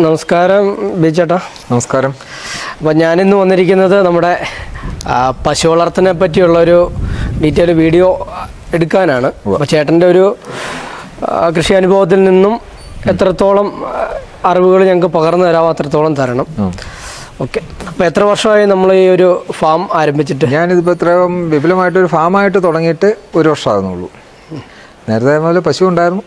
നമസ്കാരം ബിജേട്ടാ. നമസ്കാരം. അപ്പം ഞാനിന്ന് വന്നിരിക്കുന്നത് നമ്മുടെ പശു പശു പറ്റിയുള്ള ഒരു ഡീറ്റെയിൽ വീഡിയോ എടുക്കാനാണ് അപ്പോൾ ചേട്ടന്റെ ഒരു കൃഷി അനുഭവത്തിൽ നിന്നും എത്രത്തോളം അറിവുകൾ ഞങ്ങൾക്ക് പകർന്നു തരാമോ അത്രത്തോളം തരണം. ഓക്കെ. അപ്പോൾ എത്ര വർഷമായി നമ്മൾ ഈ ഒരു ഫാം ആരംഭിച്ചിട്ട്? ഞാനിതിപ്പോൾ ഇത്രയും വിപുലമായിട്ടൊരു ഫാമായിട്ട് തുടങ്ങിയിട്ട് ഒരു വർഷമാകുന്നുള്ളൂ. നേരത്തെ പോലെ പശു ഉണ്ടായിരുന്നു.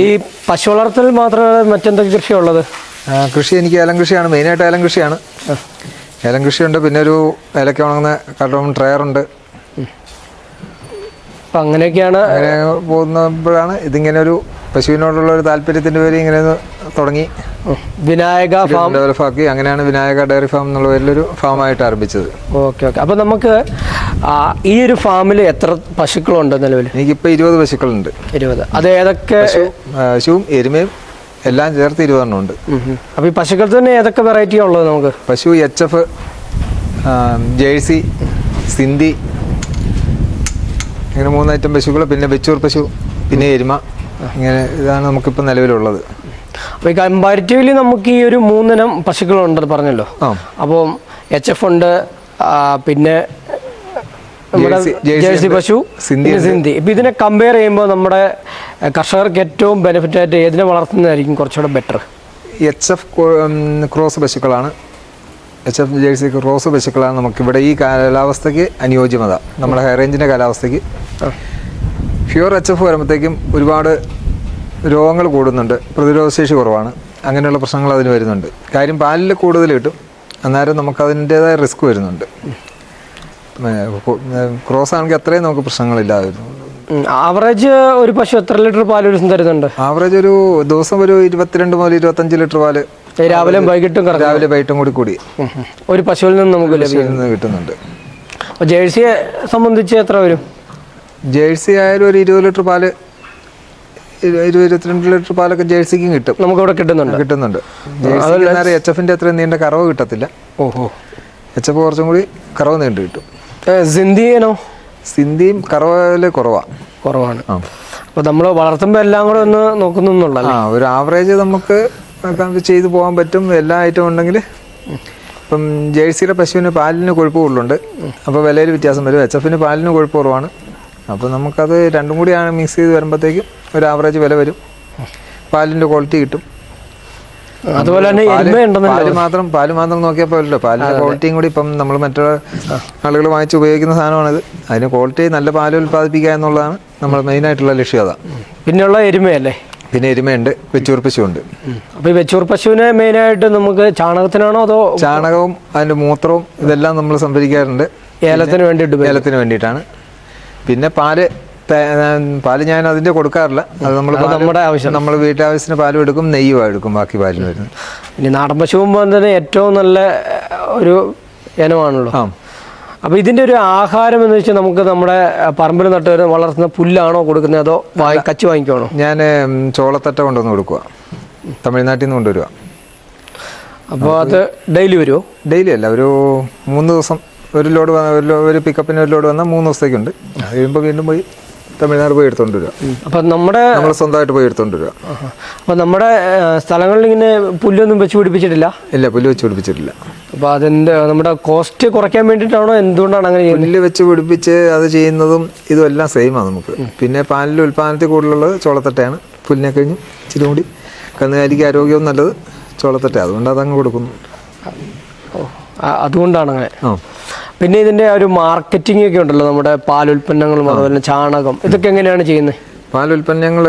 ഈ പശു വളർത്തൽ മാത്രമേ മറ്റെന്തൊക്കെ കൃഷിയുള്ളത്? കൃഷി എനിക്ക് ഏലം കൃഷിയാണ്. മെയിനായിട്ട് ഏലം കൃഷിയാണ്. ഏലം കൃഷിയുണ്ട്. പിന്നെ ഒരു ഏലക്ക ഉണങ്ങുന്ന കടവും ട്രയറുണ്ട് അപ്പം അങ്ങനെയൊക്കെയാണ് അങ്ങനെ പോകുന്നപ്പോഴാണ് ഇതിങ്ങനെ ഒരു പശുവിനോടുള്ള ഒരു താല്പര്യത്തിന്റെ പേര് ഇങ്ങനെ തുടങ്ങി. വിനായക ഫാം. ഡെവലപ്പ് ആക്കി അങ്ങനെയാണ് വിനായക ഡയറി ഫാം എന്നുള്ള പേരിലൊരു ഫാമായിട്ട് ആരംഭിച്ചത്. Okay okay. അപ്പോൾ നമുക്ക് ഈ ഒരു ഫാമിൽ എത്ര പശുക്കളുണ്ട് നിലവിൽ? എനിക്കിപ്പോൾ ഇരുപത് പശുക്കളുണ്ട്. ഇരുപത്. അത് ഏതൊക്കെ പശുവും എരുമയും എല്ലാം ചേർത്ത് ഇരുപതെണ്ണം ഉണ്ട്. അപ്പോൾ ഈ പശുക്കൾ തന്നെ ഏതൊക്കെ വെറൈറ്റി ഉള്ളത് നമുക്ക്? പശു എച്ച് എഫ് ജേഴ്സി സിന്ധി ഇങ്ങനെ മൂന്ന് ഐറ്റം പശുക്കൾ പിന്നെ വെച്ചൂർ പശു പിന്നെ എരുമ ഇങ്ങനെ ഇതാണ് നമുക്കിപ്പോൾ നിലവിലുള്ളത്. അപ്പോൾ ഈ കമ്പാരിറ്റീവ്ലി നമുക്ക് ഈ ഒരു മൂന്നിനം പശുക്കളുണ്ടെന്ന് പറഞ്ഞല്ലോ. ആ. അപ്പോൾ എച്ച് എഫ് ഉണ്ട് പിന്നെ ജേഴ്സി-. പശു സിന്ധി ഇപ്പം ഇതിനെ കമ്പയർ ചെയ്യുമ്പോൾ നമ്മുടെ കർഷകർക്ക് ഏറ്റവും ബെനിഫിറ്റ് ആയിട്ട് ഏതിനെ വളർത്തുന്നതായിരിക്കും കുറച്ചുകൂടെ ബെറ്റർ എച്ച് എഫ് ക്രോസ് പശുക്കളാണ്. എച്ച് എഫ് ജേഴ്സി ക്രോസ് പശുക്കളാണ് നമുക്കിവിടെ ഈ കാലാവസ്ഥയ്ക്ക് അനുയോജ്യമത. നമ്മുടെ ഹൈ റേഞ്ചിന്റെ കാലാവസ്ഥയ്ക്ക്. പ്യുവർ എച്ച് എഫ് വരുമ്പോഴത്തേക്കും ഒരുപാട് രോഗങ്ങൾ കൂടുന്നുണ്ട്. പ്രതിരോധശേഷി കുറവാണ്. അങ്ങനെയുള്ള പ്രശ്നങ്ങൾ അതിന് വരുന്നുണ്ട്. കാര്യം പാലിൽ കൂടുതൽ കിട്ടും. അന്നേരം നമുക്ക് അതിന്റേതായ റിസ്ക് വരുന്നുണ്ട്. ക്രോസ് ആണെങ്കിൽ അത്രയും നമുക്ക് പ്രശ്നങ്ങളില്ലായിരുന്നു. ആവറേജ് ഒരു പശു എത്ര ലിറ്റർ പാൽ ഒരു ദിവസം തരുന്നുണ്ട്? ആവറേജ് ഒരു ദിവസം ഒരു ഇരുപത്തിരണ്ട് മുതൽ ഇരുപത്തഞ്ച് ലിറ്റർ പാൽ രാവിലെ വൈകിട്ടും രാവിലെ വൈകിട്ടും കൂടി കൂടി. ഒരു പശുവിൽ നിന്ന് നമുക്ക് കിട്ടുന്നുണ്ട്. ജേഴ്സിയെ സംബന്ധിച്ച് എത്ര വരും? ജേഴ്സി ആയാലും ഒരു ഇരുപത് ലിറ്റർ പാൽ ഇരു- ഇരുപത് ഇരുപത്തിരണ്ട് ലിറ്റർ പാലൊക്കെ ജേഴ്സിക്കും കിട്ടും. നമുക്ക് ഇവിടെ കിട്ടുന്നുണ്ട്. കിട്ടുന്നുണ്ട്. എച്ച് എഫിന്റെ അത്രയും നീണ്ട കറവ് കിട്ടത്തില്ല. ഓഹോ. എച്ച് എഫ് കുറച്ചും കൂടി കറവ് നീണ്ടു കിട്ടും. സിന്ധിയനോ സിന്ധിയും കറവിൽ കുറവാ. കുറവാണ്. അപ്പോൾ നമ്മൾ വളർത്തുമ്പോൾ എല്ലാം കൂടെ ഒന്ന് നോക്കുന്നുള്ള ആ ഒരു ആവറേജ് നമുക്ക് ചെയ്തു പോകാൻ പറ്റും. എല്ലാ ഐറ്റം ഉണ്ടെങ്കിൽ ഇപ്പം ജേഴ്സിയുടെ പശുവിന് പാലിന് കൊഴുപ്പ് കൂടുതലുണ്ട്. അപ്പോൾ വിലയിൽ വ്യത്യാസം വരും. എച്ച് എഫിന് പാലിന് കൊഴുപ്പ് കുറവാണ്. അപ്പോൾ നമുക്കത് രണ്ടും കൂടിയാണ് മിക്സ് ചെയ്ത് വരുമ്പോഴത്തേക്കും ഒരു ആവറേജ് വില വരും. പാലിന്റെ ക്വാളിറ്റി കിട്ടും. അതുപോലെ തന്നെ പാൽ പാൽ മാത്രം പാൽ മാത്രം നോക്കിയാൽ പോലല്ലോ ക്വാളിറ്റിയും കൂടി ഇപ്പം നമ്മൾ മറ്റുള്ള ആളുകൾ വാങ്ങിച്ച് ഉപയോഗിക്കുന്ന സാധനമാണിത്. അതിന് ക്വാളിറ്റി നല്ല പാൽ ഉൽപ്പാദിപ്പിക്കുക എന്നുള്ളതാണ് നമ്മൾ മെയിനായിട്ടുള്ള ലക്ഷ്യം അതാ. പിന്നെയുള്ള എരുമയല്ലേ? പിന്നെ എരുമയുണ്ട് വെച്ചൂർ പശുവുണ്ട്. അപ്പോൾ ഈ വെച്ചൂർ പശുവിനെ മെയിൻ ആയിട്ട് നമുക്ക് ചാണകത്തിനാണോ അതോ ചാണകവും അതിന്റെ മൂത്രവും ഇതെല്ലാം നമ്മൾ സംഭരിക്കാറുണ്ട്. ഏലത്തിന് വേണ്ടിയിട്ട്? ഏലത്തിന് വേണ്ടിയിട്ടാണ്. പിന്നെ പാൽ പാൽ ഞാൻ അതിന്റെ കൊടുക്കാറില്ല. അത് നമ്മൾ നമ്മുടെ ആവശ്യം. നമ്മൾ വീട്ടാവശ്യത്തിന് പാലും എടുക്കും നെയ്യും എടുക്കും ബാക്കി പാലിന് വരുന്നത്. ഇനി നാടൻ പശുവുമ്പോൾ തന്നെ ഏറ്റവും നല്ല ഒരു ഇനമാണല്ലോ. ആ. അപ്പോൾ ഇതിന്റെ ഒരു ആഹാരം എന്ന് വെച്ചാൽ നമുക്ക് നമ്മുടെ പറമ്പിൽ നട്ട് വരുന്ന വളർത്തുന്ന പുല്ലാണോ കൊടുക്കുന്നത് അതോ കച്ചി വാങ്ങിക്കുവാണോ? ഞാൻ ചോളത്തട്ട കൊണ്ടുവന്ന് കൊടുക്കുക തമിഴ്നാട്ടിൽ നിന്ന് കൊണ്ടുവരിക അപ്പോൾ അത് ഡെയിലി വരുമോ ഡെയിലി അല്ല ഒരു മൂന്ന് ദിവസം ഒരു ലോഡ് ഒരു പിക്കപ്പിന് ഒരു ലോഡ് വന്നാൽ മൂന്ന് ദിവസത്തേക്കുണ്ട്. അത് കഴിയുമ്പോൾ വീണ്ടും പോയി തമിഴ്നാട് പോയി എടുത്തോണ്ട് വരിക അപ്പം നമ്മുടെ നമ്മൾ സ്വന്തമായിട്ട് പോയി എടുത്തോണ്ട് വരിക നമ്മുടെ സ്ഥലങ്ങളിൽ ഇങ്ങനെ പുല്ലൊന്നും വെച്ച് പിടിപ്പിച്ചിട്ടില്ല? ഇല്ല പുല്ല് വെച്ച് പിടിപ്പിച്ചിട്ടില്ല. അപ്പൊ അതിന്റെ നമ്മുടെ കോസ്റ്റ് കുറയ്ക്കാൻ വേണ്ടിയിട്ടാണോ എന്തുകൊണ്ടാണ് അങ്ങനെ പുല്ല് വെച്ച് പിടിപ്പിച്ച് അത് ചെയ്യുന്നതും ഇതും എല്ലാം ആണ് നമുക്ക്. പിന്നെ പാലിന്റെ ഉൽപ്പാദനത്തിൽ കൂടുതലുള്ളത് ചോളത്തട്ടയാണ്. പുല്ലിനെ കഴിഞ്ഞ് ഇച്ചിരി കൂടി കന്നുകാലിക്ക് ആരോഗ്യവും നല്ലത് ചോളത്തട്ട അതുകൊണ്ട് അതങ്ങ് കൊടുക്കുന്നു. അതുകൊണ്ടാണ് അങ്ങനെ. ആ. പിന്നെ ഇതിന്റെ ഒരു മാർക്കറ്റിംഗ് ഒക്കെ ഉണ്ടല്ലോ നമ്മുടെ പാലുൽപ്പന്നങ്ങളും അതുപോലെ ചാണകം. ഇതൊക്കെ എങ്ങനെയാണ് ചെയ്യുന്നത്? പാലുൽപ്പന്നങ്ങൾ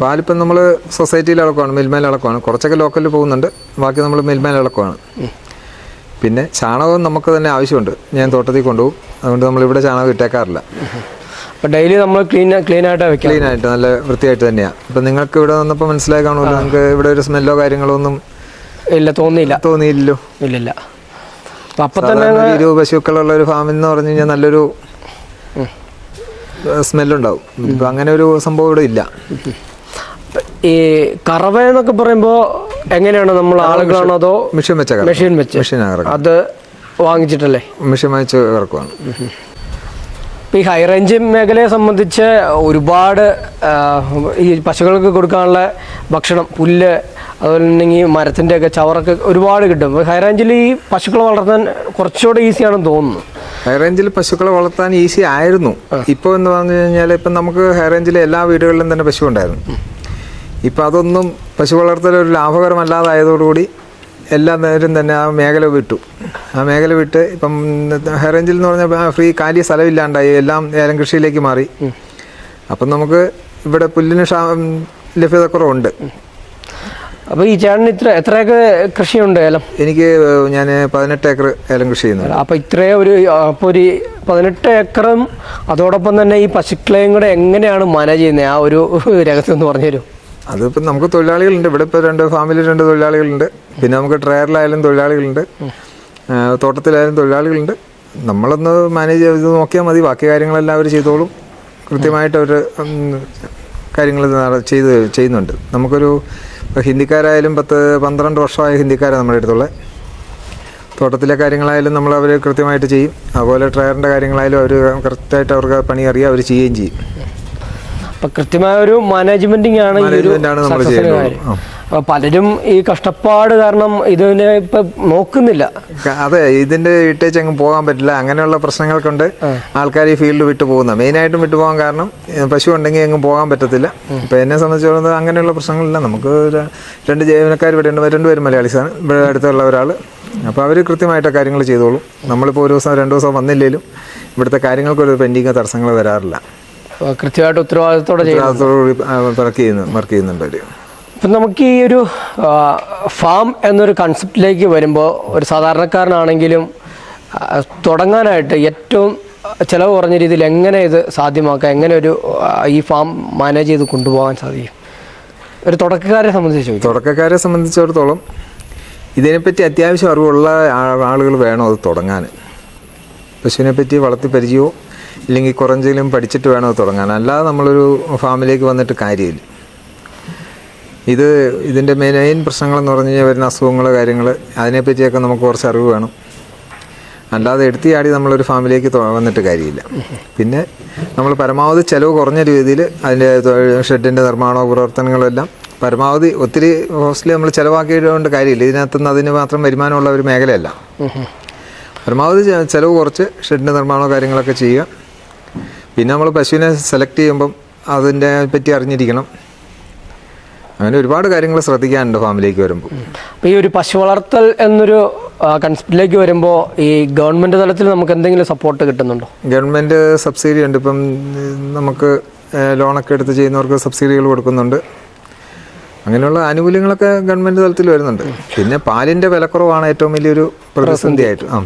പാലിപ്പം നമ്മൾ സൊസൈറ്റിയിൽ അളക്കുവാണ് മിൽമേൽ അളക്കുവാണ് കുറച്ചൊക്കെ ലോക്കലിൽ പോകുന്നുണ്ട് ബാക്കി നമ്മൾ മിൽമേൽ അളക്കുവാണ് പിന്നെ ചാണകം നമുക്ക് തന്നെ ആവശ്യമുണ്ട്. ഞാൻ തോട്ടത്തിൽ കൊണ്ടുപോകും. അതുകൊണ്ട് നമ്മൾ ഇവിടെ ചാണകം ഇട്ടേക്കാറില്ല. അപ്പോൾ ഡെയിലി നമ്മൾ ക്ലീൻ ക്ലീൻ ആയിട്ട് വെക്കാം ക്ലീൻ ആയിട്ട് നല്ല വൃത്തിയായിട്ട് തന്നെയാണ് ഇപ്പം നിങ്ങൾക്ക് ഇവിടെ വന്നപ്പോൾ മനസ്സിലായി കാണുമല്ലോ നിങ്ങൾക്ക് ഇവിടെ ഒരു സ്മെല്ലോ കാര്യങ്ങളോ ഒന്നും ഇല്ല തോന്നിയില്ല. തോന്നിയില്ലല്ലോ. ഇല്ലില്ല. അപ്പം തന്നെ ഇരുപത് പശുക്കളുള്ള ഒരു ഫാമിൽ എന്ന് പറഞ്ഞു കഴിഞ്ഞാൽ നല്ലൊരു സ്മെല്ലുണ്ടാവും. ഇപ്പം അങ്ങനെ ഒരു സംഭവം ഇവിടെ ഇല്ല. ഈ കറവ എന്നൊക്കെ പറയുമ്പോ എങ്ങനെയാണ് നമ്മൾ ആളുകളാണോ അതോ മെഷീൻ വെച്ച മെഷീൻ വെച്ച്? മെഷീൻ അത് വാങ്ങിച്ചിട്ടല്ലേ? മെഷീൻ വാങ്ങിച്ച് ഇറക്കുവാണ് ഇപ്പം ഈ ഹൈ റേഞ്ച് മേഖലയെ സംബന്ധിച്ച് ഒരുപാട് ഈ പശുക്കൾക്ക് കൊടുക്കാനുള്ള ഭക്ഷണം പുല്ല് അതുപോലെ തന്നെ ഈ മരത്തിന്റെ ഒക്കെ ചവറൊക്കെ ഒരുപാട് കിട്ടും. ഹൈ റേഞ്ചിൽ ഈ പശുക്കളെ വളർത്താൻ കുറച്ചുകൂടെ ഈസിയാണെന്ന് തോന്നുന്നു. ഹൈ റേഞ്ചിൽ പശുക്കളെ വളർത്താൻ ഈസി ആയിരുന്നു. ഇപ്പോൾ എന്ന് പറഞ്ഞു കഴിഞ്ഞാൽ ഇപ്പം നമുക്ക് ഹൈ റേഞ്ചിലെ എല്ലാ വീടുകളിലും തന്നെ പശു ഉണ്ടായിരുന്നു. ഇപ്പം അതൊന്നും പശു വളർത്തൽ ഒരു ലാഭകരമല്ലാതായതോടുകൂടി എല്ലാ നേരം തന്നെ ആ മേഖല വിട്ടു. ആ മേഖല വിട്ട് ഇപ്പം ഹെറേഞ്ചിൽ എന്ന് പറഞ്ഞാൽ ഫ്രീ കാലി സ്ഥലമില്ലാണ്ടായി. എല്ലാം ഏലം കൃഷിയിലേക്ക് മാറി. അപ്പം നമുക്ക് ഇവിടെ പുല്ലിന് ലഭ്യത കുറവുണ്ട്. അപ്പോൾ ഈ ചേട്ടന് ഇത്ര എത്രയൊക്കെ കൃഷിയുണ്ട് ഏലം? എനിക്ക് ഞാൻ പതിനെട്ട് ഏക്കർ ഏലം കൃഷി ചെയ്യുന്നുണ്ട്. അപ്പോൾ ഇത്രയും ഒരു അപ്പോൾ ഒരു പതിനെട്ട് ഏക്കറും അതോടൊപ്പം തന്നെ ഈ പശുക്കളെയും കൂടെ എങ്ങനെയാണ് മാനേജ് ചെയ്യുന്നത് ആ ഒരു രഹസ്യം എന്ന് പറഞ്ഞു തരും അതിപ്പോൾ നമുക്ക് തൊഴിലാളികളുണ്ട്. ഇവിടെ ഇപ്പോൾ രണ്ട് ഫാമിലി രണ്ട് തൊഴിലാളികളുണ്ട്. പിന്നെ നമുക്ക് ട്രയറിലായാലും തൊഴിലാളികളുണ്ട്. തോട്ടത്തിലായാലും തൊഴിലാളികളുണ്ട്. നമ്മളൊന്ന് മാനേജ് ചെയ്ത് നോക്കിയാൽ മതി. ബാക്കി കാര്യങ്ങളെല്ലാം അവർ ചെയ്തോളും. കൃത്യമായിട്ട് അവർ കാര്യങ്ങൾ ചെയ്ത് ചെയ്യുന്നുണ്ട്. നമുക്കൊരു ഹിന്ദിക്കാരായാലും പത്ത് പന്ത്രണ്ട് വർഷമായ ഹിന്ദിക്കാരാണ് നമ്മുടെ അടുത്തുള്ള. തോട്ടത്തിലെ കാര്യങ്ങളായാലും നമ്മൾ അവർ കൃത്യമായിട്ട് ചെയ്യും. അതുപോലെ ട്രയറിന്റെ കാര്യങ്ങളായാലും അവർ കറക്റ്റായിട്ട് അവർക്ക് പണി അറിയാം. അവർ ചെയ്യുകയും ചെയ്യും. അപ്പൊ കൃത്യമായ ഒരു മാനേജ്മെന്റിങ് ആണ് ഈ ഒരു. കാര്യം. അപ്പൊ പലരും ഈ കഷ്ടപ്പാട് കാരണം ഇതിനെ ഇപ്പൊ നോക്കുന്നില്ല. അതെ ഇതിന്റെ ഇട്ടേച്ച് അങ്ങ് പോകാൻ പറ്റില്ല. അങ്ങനെയുള്ള പ്രശ്നങ്ങൾ കൊണ്ട് ആൾക്കാർ ഈ ഫീൽഡ് വിട്ടു പോകുന്ന മെയിനായിട്ടും വിട്ടു പോകാൻ കാരണം പശു ഉണ്ടെങ്കിൽ എങ്ങും പോകാൻ പറ്റത്തില്ല. ഇപ്പൊ എന്നെ സംബന്ധിച്ചിടത്തോളം അങ്ങനെയുള്ള പ്രശ്നങ്ങളില്ല. നമുക്ക് രണ്ട് ജീവനക്കാർ ഇവിടെ ഉണ്ട്. രണ്ടുപേരും മലയാളീസാണ് ഇവിടെ അടുത്തുള്ള ഒരാൾ. അപ്പോൾ അവർ കൃത്യമായിട്ട് കാര്യങ്ങൾ ചെയ്തോളും. നമ്മളിപ്പോ ഒരു ദിവസം രണ്ട് ദിവസം വന്നില്ലെങ്കിലും ഇവിടുത്തെ കാര്യങ്ങൾക്കൊരു പെൻഡിങ് തടസ്സങ്ങൾ വരാറില്ല. കൃത്യമായിട്ട് വർക്ക് ചെയ്യുന്നു വർക്ക് ചെയ്യുന്നുണ്ട് അവർ ഇപ്പം നമുക്ക് ഈ ഒരു ഫാം എന്നൊരു കൺസെപ്റ്റിലേക്ക് വരുമ്പോൾ ഒരു സാധാരണക്കാരനാണെങ്കിലും തുടങ്ങാനായിട്ട് ഏറ്റവും ചിലവ് കുറഞ്ഞ രീതിയിൽ എങ്ങനെ ഇത് സാധ്യമാക്കാം? എങ്ങനെ ഒരു ഈ ഫാം മാനേജ് ചെയ്ത് കൊണ്ടുപോകാൻ സാധിക്കും? ഒരു തുടക്കക്കാരെ സംബന്ധിച്ച് തുടക്കക്കാരെ സംബന്ധിച്ചിടത്തോളം ഇതിനെപ്പറ്റി അത്യാവശ്യം അറിവുള്ള ആളുകൾ വേണം അത് തുടങ്ങാൻ. പശുവിനെപ്പറ്റി വളർത്തി പരിചയമോ ഇല്ലെങ്കിൽ കുറഞ്ചെങ്കിലും പഠിച്ചിട്ട് വേണോ തുടങ്ങാൻ. അല്ലാതെ നമ്മളൊരു ഫാമിലേക്ക് വന്നിട്ട് കാര്യമില്ല. ഇത് ഇതിന്റെ മെയിൻ പ്രശ്നങ്ങളെന്ന് പറഞ്ഞു കഴിഞ്ഞാൽ വരുന്ന അസുഖങ്ങൾ കാര്യങ്ങൾ അതിനെപ്പറ്റിയൊക്കെ നമുക്ക് കുറച്ച് അറിവ് വേണം. അല്ലാതെ എടുത്തി ആടി നമ്മളൊരു ഫാമിലേക്ക് തൊ- വന്നിട്ട് കാര്യമില്ല. പിന്നെ നമ്മൾ പരമാവധി ചിലവ് കുറഞ്ഞ രീതിയിൽ അതിന്റെ ഷെഡിന്റെ നിർമ്മാണവും പ്രവർത്തനങ്ങളെല്ലാം പരമാവധി ഒത്തിരി ഹോസ്റ്റലിൽ നമ്മൾ ചിലവാക്കിയതുകൊണ്ട് കാര്യമില്ല. ഇതിനകത്തുനിന്ന് അതിന് മാത്രം വരുമാനമുള്ള ഒരു മേഖലയല്ല. പരമാവധി ചിലവ് കുറച്ച് ഷെഡിന്റെ നിർമ്മാണമോ കാര്യങ്ങളൊക്കെ ചെയ്യുക. പിന്നെ നമ്മൾ പശുവിനെ സെലക്ട് ചെയ്യുമ്പം അതിന്റെ പറ്റി അറിഞ്ഞിരിക്കണം. അങ്ങനെ ഒരുപാട് കാര്യങ്ങൾ ശ്രദ്ധിക്കാനുണ്ട് ഫാമിലേക്ക് വരുമ്പോൾ അപ്പോൾ ഈ ഒരു പശു വളർത്തൽ എന്നൊരു കൺസെപ്റ്റിലേക്ക് വരുമ്പോൾ ഈ ഗവൺമെന്റ് തലത്തിൽ നമുക്ക് എന്തെങ്കിലും സപ്പോർട്ട് കിട്ടുന്നുണ്ടോ? ഗവൺമെന്റ് സബ്സിഡി ഉണ്ട്. ഇപ്പം നമുക്ക് ലോണൊക്കെ എടുത്ത് ചെയ്യുന്നവർക്ക് സബ്സിഡികൾ കൊടുക്കുന്നുണ്ട്. അങ്ങനെയുള്ള ആനുകൂല്യങ്ങളൊക്കെ ഗവൺമെന്റ് തലത്തിൽ വരുന്നുണ്ട്. പിന്നെ പാലിന്റെ വിലക്കുറവാണ് ഏറ്റവും വലിയൊരു പ്രതിസന്ധിയായിട്ട്. ആ.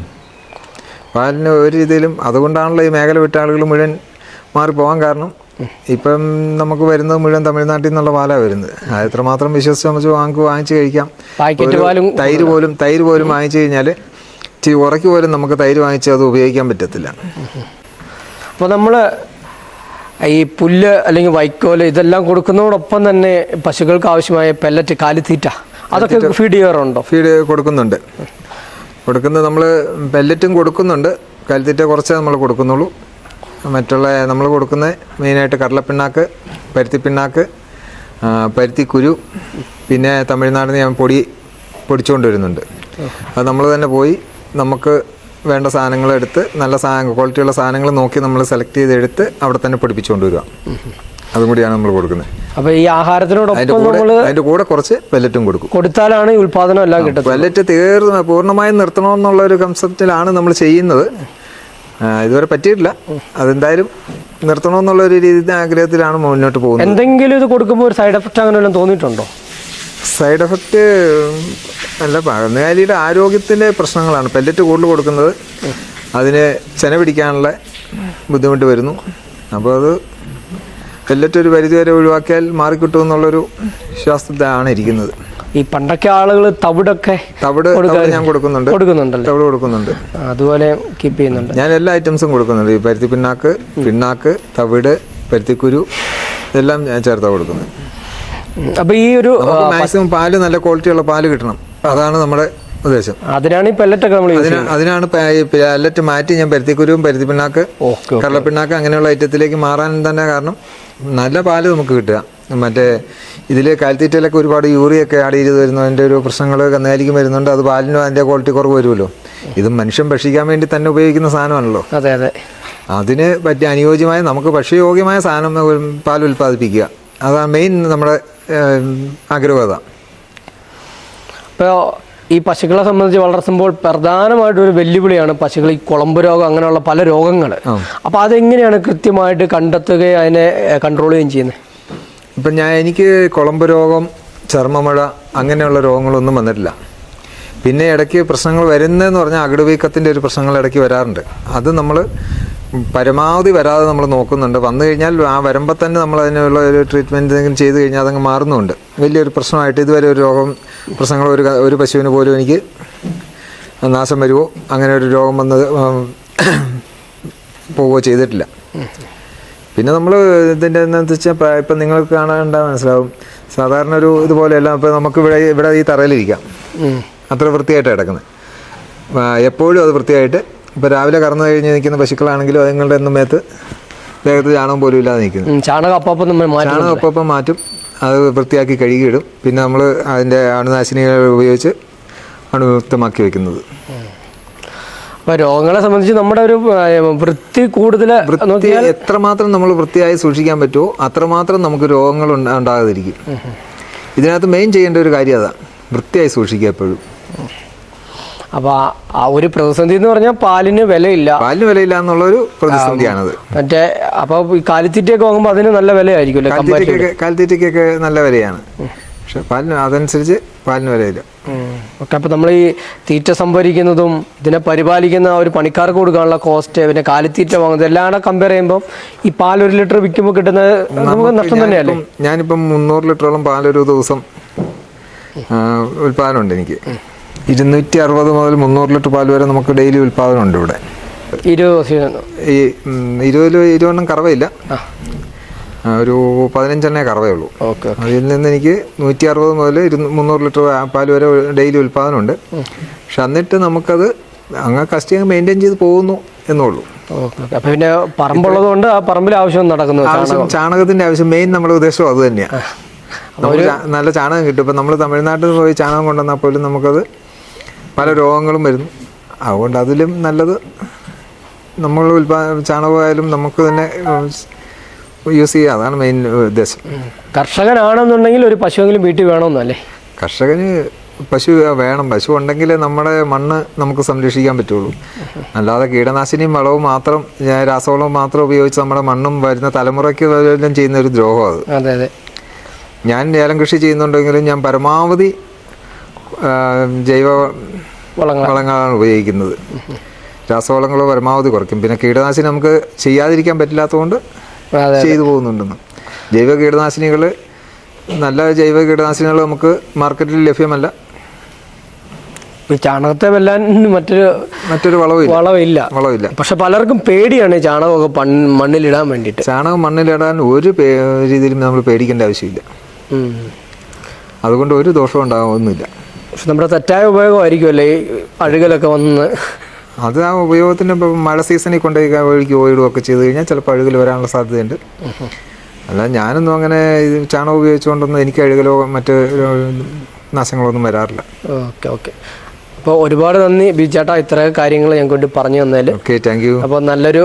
പാലിന് ഒരു രീതിയിലും അതുകൊണ്ടാണല്ലോ ഈ മേഖല വിട്ട ആളുകൾ മുഴുവൻ മാറിപ്പോകാൻ കാരണം ഇപ്പം നമുക്ക് വരുന്നത് മുഴുവൻ തമിഴ്നാട്ടിൽ നിന്നുള്ള പാലാണ് വരുന്നത്. അത് എത്രമാത്രം വിശ്വസിച്ച് നമുക്ക് വാങ്ങി വാങ്ങിച്ചു കഴിക്കാം. തൈര് പോലും തൈര് പോലും വാങ്ങിച്ചു കഴിഞ്ഞാൽ ഇച്ചിരി ഉറക്കി പോലും നമുക്ക് തൈര് വാങ്ങിച്ച് അത് ഉപയോഗിക്കാൻ പറ്റത്തില്ല. അപ്പോൾ നമ്മൾ ഈ പുല്ല് അല്ലെങ്കിൽ വൈക്കോൽ ഇതെല്ലാം കൊടുക്കുന്നതോടൊപ്പം തന്നെ പശുക്കൾക്ക് ആവശ്യമായ പെല്ലറ്റ് കാലിത്തീറ്റ അതൊക്കെ ഫീഡ് ചെയ്യാറുണ്ടോ? ഫീഡ് കൊടുക്കുന്നുണ്ട്. കൊടുക്കുന്നത് നമ്മൾ പെല്ലറ്റും കൊടുക്കുന്നുണ്ട്. കാലിത്തീറ്റ കുറച്ചേ നമ്മൾ കൊടുക്കുന്നുള്ളൂ. മറ്റുള്ള നമ്മൾ കൊടുക്കുന്ന മെയിനായിട്ട് കടലപ്പിണ്ണാക്ക് പരുത്തിപ്പിണ്ണാക്ക് പരുത്തിക്കുരു പിന്നെ തമിഴ്നാട്ടിൽ നിന്ന് ഞാൻ പൊടി പൊടിച്ചുകൊണ്ട് വരുന്നുണ്ട്. അത് നമ്മൾ തന്നെ പോയി നമുക്ക് വേണ്ട സാധനങ്ങൾ എടുത്ത് നല്ല സാധനം ക്വാളിറ്റിയുള്ള സാധനങ്ങൾ നോക്കി നമ്മൾ സെലക്ട് ചെയ്തെടുത്ത് അവിടെ തന്നെ പൊടിപ്പിച്ചുകൊണ്ട് വരിക. അതും കൂടിയാണ് നമ്മൾ കൊടുക്കുന്നത്. അപ്പോൾ ഈ ആഹാരത്തിനോട് ആഹാരത്തിനോടൊപ്പം നമ്മൾ അതിന്റെ കൂടെ കുറച്ച് പെല്ലറ്റും കൊടുക്കും. കൊടുത്താലാണ് ഈ ഉൽപാദനം എല്ലാം കിട്ടുന്നത് പെല്ലറ്റ് തീർന്ന് പൂർണമായും നിർത്തണമെന്നുള്ള ഒരു കൺസെപ്റ്റിലാണ് നമ്മൾ ചെയ്യുന്നത്. ഇതുവരെ പറ്റിയിട്ടില്ല. അതെന്തായാലും നിർത്തണമെന്നുള്ള ഒരു രീതി ആഗ്രഹത്തിലാണ് മുന്നോട്ട് പോകുന്നത്. എന്തെങ്കിലും ഇത് കൊടുക്കുമ്പോൾ ഒരു സൈഡ് എഫക്റ്റ് അങ്ങനെ വല്ലതും തോന്നിയിട്ടുണ്ടോ? സൈഡ് എഫക്റ്റ് അല്ല കന്നുകാലിയുടെ ആരോഗ്യത്തിന്റെ പ്രശ്നങ്ങളാണ്. പെല്ലറ്റ് കൂടുതൽ കൊടുക്കുന്നത്. അതിന് ചെന പിടിക്കാനുള്ള ബുദ്ധിമുട്ട് വരുന്നു. അപ്പോൾ അത് പെല്ലറ്റ് ഒരു പരിധിവരെ ഒഴിവാക്കിയാൽ മാറിക്കിട്ടും എന്നുള്ളൊരു വിശ്വാസത്തിലാണ് ഇരിക്കുന്നത്. ഈ പണ്ടൊക്കെ ആളുകൾ തവിടൊക്കെ തവിട് ഞാൻ കൊടുക്കുന്നുണ്ട്. കൊടുക്കുന്നുണ്ട് തവിട് കൊടുക്കുന്നുണ്ട്. അതുപോലെ കീപ്പ് ചെയ്യുന്നുണ്ട്. ഞാൻ എല്ലാ ഐറ്റംസും കൊടുക്കുന്നുണ്ട്. ഈ പരുത്തി പിണ്ണാക്ക് പിണ്ണാക്ക് തവിട് പരുത്തിക്കുരു ഇതെല്ലാം ഞാൻ ചേർത്താ കൊടുക്കുന്നത്. അപ്പൊ ഈ ഒരു മാക്സിമം പാൽ നല്ല ക്വാളിറ്റിയുള്ള പാൽ കിട്ടണം. അതാണ് നമ്മുടെ ഉദ്ദേശം. അതിനാണ് ഈ പെല്ലറ്റൊക്കെ നമ്മൾ അതിനാണ് പെല്ലറ്റ് മാറ്റി ഞാൻ പരുത്തിക്കുരുവും പരുത്തി പിണ്ണാക്ക് കള്ളപ്പിണ്ണാക്ക് കടലപ്പിണ്ണാക്ക് അങ്ങനെയുള്ള ഐറ്റത്തിലേക്ക് മാറാൻ തന്നെ കാരണം നല്ല പാൽ നമുക്ക് കിട്ടുക. മറ്റേ ഇതിൽ കാലിത്തീറ്റയിലൊക്കെ ഒരുപാട് യൂറിയൊക്കെ ആഡ് ചെയ്ത് വരുന്നതിന്റെ ഒരു പ്രശ്നങ്ങൾ കന്നുകാലിക്കും വരുന്നുണ്ട്. അത് പാലിനും അതിന്റെ ക്വാളിറ്റി കുറവ് വരുമല്ലോ. ഇത് മനുഷ്യൻ ഭക്ഷിക്കാൻ വേണ്ടി തന്നെ ഉപയോഗിക്കുന്ന സാധനമാണല്ലോ. അതെ അതെ. അതിന് പറ്റിയ അനുയോജ്യമായ നമുക്ക് ഭക്ഷ്യയോഗ്യമായ സാധനം പാൽ ഉൽപ്പാദിപ്പിക്കുക. അതാണ് മെയിൻ നമ്മുടെ ആഗ്രഹം അതാ. ഇപ്പോൾ ഈ പശുക്കളെ സംബന്ധിച്ച് വളർത്തുമ്പോൾ പ്രധാനമായിട്ടൊരു ഒരു വെല്ലുവിളിയാണ് പശുക്കൾ ഈ കുളമ്പ് രോഗം അങ്ങനെയുള്ള പല രോഗങ്ങൾ അപ്പോൾ അതെങ്ങനെയാണ് കൃത്യമായിട്ട് കണ്ടെത്തുകയും അതിനെ കൺട്രോൾ ചെയ്യുകയും ചെയ്യുന്നത്? ഇപ്പം ഞാൻ എനിക്ക് കുളമ്പ് രോഗം ചർമ്മമഴ അങ്ങനെയുള്ള രോഗങ്ങളൊന്നും വന്നിട്ടില്ല. പിന്നെ ഇടയ്ക്ക് പ്രശ്നങ്ങൾ വരുന്നതെന്ന് പറഞ്ഞാൽ അകിട് വീക്കത്തിന്റെ ഒരു പ്രശ്നങ്ങൾ ഇടയ്ക്ക് വരാറുണ്ട്. അത് നമ്മൾ പരമാവധി വരാതെ നമ്മൾ നോക്കുന്നുണ്ട്. വന്നു കഴിഞ്ഞാൽ ആ വരുമ്പോൾ തന്നെ നമ്മൾ അതിനുള്ള ഒരു ട്രീറ്റ്മെന്റ് എന്തെങ്കിലും ചെയ്തു കഴിഞ്ഞാൽ അതങ്ങ് മാറുന്നുണ്ട്. വലിയൊരു പ്രശ്നമായിട്ട് ഇതുവരെ ഒരു രോഗം പ്രശ്നങ്ങൾ ഒരു ഒരു പശുവിന് പോലും എനിക്ക് നാശം വരുമോ അങ്ങനെ ഒരു രോഗം വന്നത് പോവുകയോ ചെയ്തിട്ടില്ല. പിന്നെ നമ്മൾ ഇതിന്റെ എന്താണെന്ന് വെച്ചാൽ ഇപ്പം നിങ്ങൾക്ക് കാണാണ്ട മനസ്സിലാവും. സാധാരണ ഒരു ഇതുപോലെയല്ല ഇപ്പം നമുക്ക് ഇവിടെ ഇവിടെ ഈ തറയിലിരിക്കാം. അത്ര വൃത്തിയായിട്ട് കിടക്കുന്നത് എപ്പോഴും അത് വൃത്തിയായിട്ട്. ഇപ്പോൾ രാവിലെ കറന്നു കഴിഞ്ഞ് നിൽക്കുന്ന പശുക്കളാണെങ്കിലും അതുങ്ങളുടെ ഒന്നും മേത്ത് ദേഹത്ത് ചാണകം പോലും ഇല്ലാതെ നിൽക്കുന്നു. ചാണകം അപ്പം ചാണകം ഒപ്പം മാറ്റും. അത് വൃത്തിയാക്കി കഴുകിയിടും. പിന്നെ നമ്മൾ അതിന്റെ അണുനാശിനികൾ ഉപയോഗിച്ച് അണുവിമുക്തമാക്കി വെക്കുന്നത്. അപ്പോൾ രോഗങ്ങളെ സംബന്ധിച്ച് നമ്മുടെ ഒരു വൃത്തി കൂടുതൽ എത്രമാത്രം നമ്മൾ വൃത്തിയായി സൂക്ഷിക്കാൻ പറ്റുമോ അത്രമാത്രം നമുക്ക് രോഗങ്ങൾ ഉണ്ട- ഉണ്ടാകാതിരിക്കും. ഇതിനകത്ത് മെയിൻ ചെയ്യേണ്ട ഒരു കാര്യം അതാ. വൃത്തിയായി സൂക്ഷിക്കുക എപ്പോഴും. അപ്പോൾ ആ ഒരു പ്രതിസന്ധി എന്ന് പറഞ്ഞാൽ പാലിന് വിലയില്ല. പാലിന് വിലയില്ല എന്നുള്ളൊരു പ്രതിസന്ധിയാണത്. മറ്റേ അപ്പോൾ കാലിത്തീറ്റയൊക്കെ വാങ്ങുമ്പോൾ അതിന് നല്ല വിലയായിരിക്കും കാലിത്തീറ്റയ്ക്കൊക്കെ നല്ല വിലയാണ്. പക്ഷെ പാലിന് അതനുസരിച്ച് പാലിന് വരയില്ല ഓക്കെ അപ്പോൾ നമ്മൾ ഈ തീറ്റ സംഭരിക്കുന്നതും ഇതിനെ പരിപാലിക്കുന്ന ഒരു പണിക്കാർക്ക് കൊടുക്കാനുള്ള കോസ്റ്റ് പിന്നെ കാലിത്തീറ്റ വാങ്ങുന്നത് എല്ലാം കൂടെ കമ്പയർ ചെയ്യുമ്പോൾ ഈ പാൽ ഒരു ലിറ്റർ വിൽക്കുമ്പോൾ കിട്ടുന്നത് നമുക്ക് നഷ്ടം തന്നെയല്ലേ? ഞാനിപ്പം- മുന്നൂറ് ലിറ്ററോളം ഒരു ദിവസം ഉൽപാദനം ഉൽപ്പാദനമുണ്ട് എനിക്ക്. ഇരുന്നൂറ്റി അറുപത് മുതൽ മുന്നൂറ് ലിറ്റർ പാൽ വരെ നമുക്ക് ഡെയിലി ഉൽപാദനം ഉണ്ട് ഇവിടെ. ഇരുപത് ദിവസം ഈ ഇരുപതിലും ഇരുപതിൽ ഇരുപതെണ്ണം കറവയില്ല. ഒരു പതിനഞ്ചെണ്ണേ കറവേ ഉള്ളൂ. അതിൽ നിന്ന് എനിക്ക് നൂറ്റി അറുപത് മുതൽ മുന്നൂറ് ലിറ്റർ പാൽ വരെ ഡെയിലി ഉൽപ്പാദനമുണ്ട്. പക്ഷെ എന്നിട്ട് നമുക്കത് അങ്ങ് കഷ്ടി അങ്ങ് മെയിന്റെയിൻ ചെയ്ത് പോകുന്നു എന്നുള്ളൂ. അപ്പോൾ പിന്നെ പറമ്പുള്ളത് കൊണ്ട് ആ പറമ്പിൽ ആവശ്യം നടക്കുന്നു ആവശ്യം ചാണകത്തിന്റെ ആവശ്യം. മെയിൻ നമ്മുടെ ഉദ്ദേശം അത് തന്നെയാണ് നല്ല ചാണകം കിട്ടും. ഇപ്പം നമ്മൾ തമിഴ്നാട്ടിൽ പോയി ചാണകം കൊണ്ടുവന്നാൽ പോലും നമുക്കത് പല രോഗങ്ങളും വരുന്നു. അതുകൊണ്ട് അതിലും നല്ലത് നമ്മൾ ഉൽപാദന ചാണകമായാലും നമുക്ക് തന്നെ യൂസ് ചെയ്യുക അതാണ് മെയിൻ ഉദ്ദേശം. കർഷകനാണെന്നുണ്ടെങ്കിൽ ഒരു പശുവെങ്കിലും വീട്ടിൽ വേണമെന്നല്ലേ? കർഷകന് പശു വേണം. പശു ഉണ്ടെങ്കിൽ നമ്മുടെ മണ്ണ് നമുക്ക് സംരക്ഷിക്കാൻ പറ്റുള്ളൂ. അല്ലാതെ കീടനാശിനിയും വളവും മാത്രം ഞാൻ രാസവളവും മാത്രം ഉപയോഗിച്ച് നമ്മുടെ മണ്ണും വരുന്ന തലമുറയ്ക്ക് എല്ലാം ചെയ്യുന്ന ഒരു ദ്രോഹം അത്. അതെ അതെ. ഞാൻ ഏലം കൃഷി ചെയ്യുന്നുണ്ടെങ്കിലും ഞാൻ പരമാവധി ജൈവ വളങ്ങളാണ്. ഉപയോഗിക്കുന്നത്. രാസവളങ്ങൾ പരമാവധി കുറയ്ക്കും. പിന്നെ കീടനാശിനി നമുക്ക് ചെയ്യാതിരിക്കാൻ പറ്റില്ലാത്തതുകൊണ്ട് ചെയ്തു പോകുന്നുണ്ടെന്ന്. ജൈവ കീടനാശിനികൾ നല്ല ജൈവ കീടനാശിനികൾ നമുക്ക് മാർക്കറ്റിൽ ലഭ്യമല്ല. ചാണകത്തെ വെല്ലാൻ മറ്റൊരു മറ്റൊരു വളവില്ല. വളവില്ല. പക്ഷെ പലർക്കും പേടിയാണ് ചാണകമൊക്കെ മണ്ണിലിടാൻ വേണ്ടിയിട്ട്. ചാണകം മണ്ണിലിടാൻ ഒരു രീതിയിലും നമ്മൾ പേടിക്കേണ്ട ആവശ്യമില്ല. അതുകൊണ്ട് ഒരു ദോഷവും ഉണ്ടാകുന്നില്ല പക്ഷെ നമ്മുടെ തെറ്റായ ഉപയോഗമായിരിക്കുമല്ലേ അഴുകലൊക്കെ വന്ന് അത് ആ ഉപയോഗത്തിന് ഇപ്പം മഴ സീസണിൽ കൊണ്ടുപോയി ഒഴുകി ഓയിടുകയൊക്കെ ചെയ്ത് കഴിഞ്ഞാൽ ചിലപ്പോൾ അഴുകൽ വരാനുള്ള സാധ്യതയുണ്ട്. അല്ല ഞാനൊന്നും അങ്ങനെ ഇത് ചാണകം ഉപയോഗിച്ചുകൊണ്ടൊന്നും എനിക്ക് അഴുകലോ മറ്റ് നാശങ്ങളൊന്നും വരാറില്ല. Okay okay. അപ്പോൾ ഒരുപാട് നന്ദി ബിജേട്ടാ ഇത്ര കാര്യങ്ങൾ ഞങ്ങൾക്ക് വേണ്ടി പറഞ്ഞു തന്നതിൽ. ഓക്കെ താങ്ക് യു അപ്പോൾ നല്ലൊരു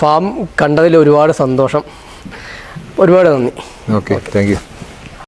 ഫാം കണ്ടതിൽ ഒരുപാട് സന്തോഷം. ഒരുപാട് നന്ദി. Okay thank you